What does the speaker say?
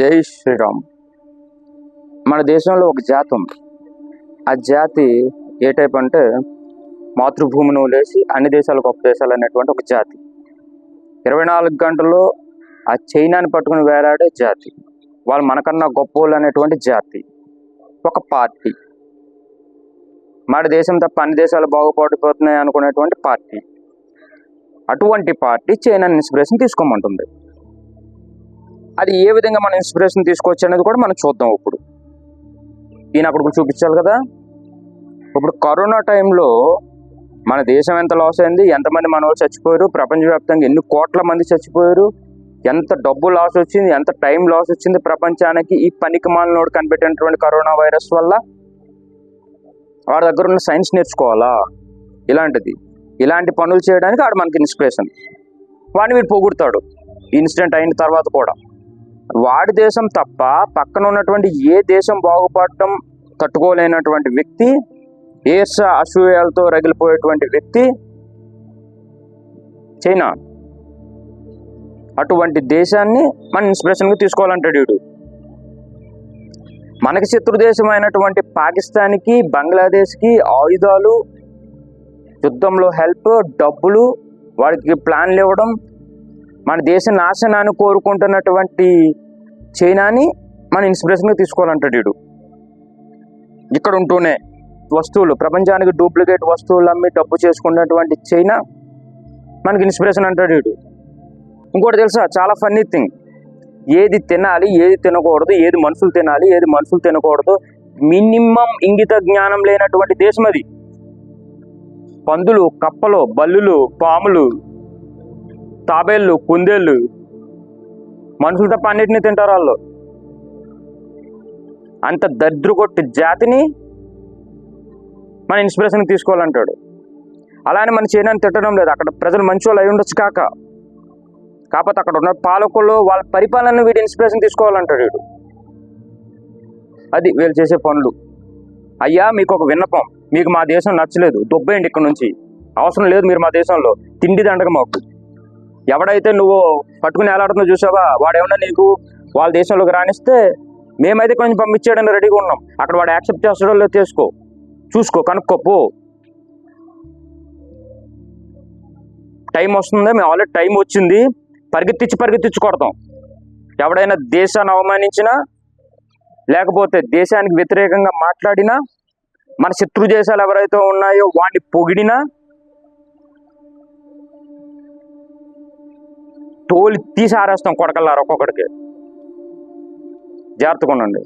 జై శ్రీరామ్. మన దేశంలో ఒక జాతి. ఉంది ఆ జాతి ఏ టైప్ అంటే మాతృభూమిని వదిలేసి అన్ని దేశాలు గొప్ప దేశాలు అనేటువంటి ఒక జాతి. ఇరవై నాలుగు గంటల్లో ఆ చైనాని పట్టుకుని వేలాడే జాతి. వాళ్ళు మనకన్నా గొప్ప వాళ్ళు అనేటువంటి జాతి. ఒక పార్టీ. మన దేశం తప్ప అన్ని దేశాలు బాగుపడిపోతున్నాయి అనుకునేటువంటి పార్టీ. అటువంటి పార్టీ చైనా ఇన్స్పిరేషన్ తీసుకోమంటుంది. అది ఏ విధంగా మన ఇన్స్పిరేషన్ తీసుకోవచ్చు అనేది కూడా మనం చూద్దాం ఇప్పుడు. ఈయన అక్కడ చూపించాలి కదా? ఇప్పుడు కరోనా టైంలో మన దేశం ఎంత లాస్ అయింది? ఎంతమంది మన వాళ్ళు చచ్చిపోయారు? ప్రపంచవ్యాప్తంగా ఎన్ని కోట్ల మంది చచ్చిపోయారు? ఎంత డబ్బు లాస్ వచ్చింది? ఎంత టైం లాస్ వచ్చింది ప్రపంచానికి? ఈ పనికి మాలనోడు కనిపెట్టినటువంటి కరోనా వైరస్ వల్ల వాడి దగ్గర ఉన్న సైన్స్ నేర్చుకోవాలా? ఇలాంటిది. ఇలాంటి పనులు చేయడానికి ఆడు మనకి ఇన్స్పిరేషన్ వాడిని మీరు పొగుడతాడు. ఇన్సిడెంట్ అయిన తర్వాత కూడా. వాడి దేశం తప్ప పక్కన ఉన్నటువంటి ఏ దేశం బాగుపడటం తట్టుకోలేనటువంటి వ్యక్తి ఈర్ష అసూయాలతో రగిలిపోయేటువంటి వ్యక్తి చైనా. అటువంటి దేశాన్ని మన ఇన్స్పిరేషన్గా తీసుకోవాలంటాడు వీడు. మనకి శత్రు దేశం అయినటువంటి పాకిస్తాన్కి బంగ్లాదేశ్కి ఆయుధాలు యుద్ధంలో హెల్ప్ డబ్బులు వాడికి ప్లాన్లు ఇవ్వడం మన దేశ నాశనాన్ని కోరుకుంటున్నటువంటి చైనాని మన ఇన్స్పిరేషన్గా తీసుకోవాలంటాడు వీడు. ఇక్కడ ఉంటూనే వస్తువులు ప్రపంచానికి డూప్లికేట్ వస్తువులు అమ్మి డబ్బు చేసుకున్నటువంటి చైనా మనకి ఇన్స్పిరేషన్ అంటాడు వీడు. ఇంకోటి తెలుసా? చాలా ఫన్నీ థింగ్. ఏది తినాలి ఏది తినకూడదు ఏది మనుషులు తినాలి ఏది మనుషులు తినకూడదు మినిమం ఇంగిత జ్ఞానం లేనటువంటి దేశం అది. పందులు కప్పలు బల్లులు పాములు తాబేళ్ళు కుందేళ్ళు మనుషులు తప్ప అన్నిటిని తింటారు వాళ్ళు. అంత దద్రుగొట్టి జాతిని మన ఇన్స్పిరేషన్ తీసుకోవాలంటాడు. అలానే మన చైనాని తిట్టడం లేదు. అక్కడ ప్రజలు మంచి వాళ్ళు అయి ఉండొచ్చు కాక. కాకపోతే అక్కడ ఉన్న పాలకులు వాళ్ళ పరిపాలన వీడి ఇన్స్పిరేషన్ తీసుకోవాలంటాడు వీడు. అది వీళ్ళు చేసే పనులు. అయ్యా మీకు ఒక విన్నపం. మీకు మా దేశం నచ్చలేదు. దొబ్బేయండి ఇక్కడ నుంచి. అవసరం లేదు మీరు మా దేశంలో. తిండి దండగ మాకు. ఎవడైతే నువ్వు పట్టుకుని ఏలాడుతుందో చూసావా? వాడేమన్నా నీకు వాళ్ళ దేశంలోకి రాణిస్తే మేమైతే కొంచెం పంపించేయడానికి రెడీగా ఉన్నాం. అక్కడ వాడు యాక్సెప్ట్ చేస్తాడో లేదో చేసుకో చూసుకో కనుక్కో పో. టైం వస్తుంది? మేము ఆల్రెడీ టైం వచ్చింది. పరిగెత్తిచ్చి పరిగెత్తిచ్చి కొడతాం. ఎవడైనా దేశాన్ని అవమానించినా లేకపోతే దేశానికి వ్యతిరేకంగా మాట్లాడినా మన శత్రు దేశాలు ఎవరైతే ఉన్నాయో వాడిని పొగిడినా తోలి తీసి ఆరేస్తాం కొడకల్లారు ఒక్కొక్కడికి. జాగ్రత్తగా ఉండండి.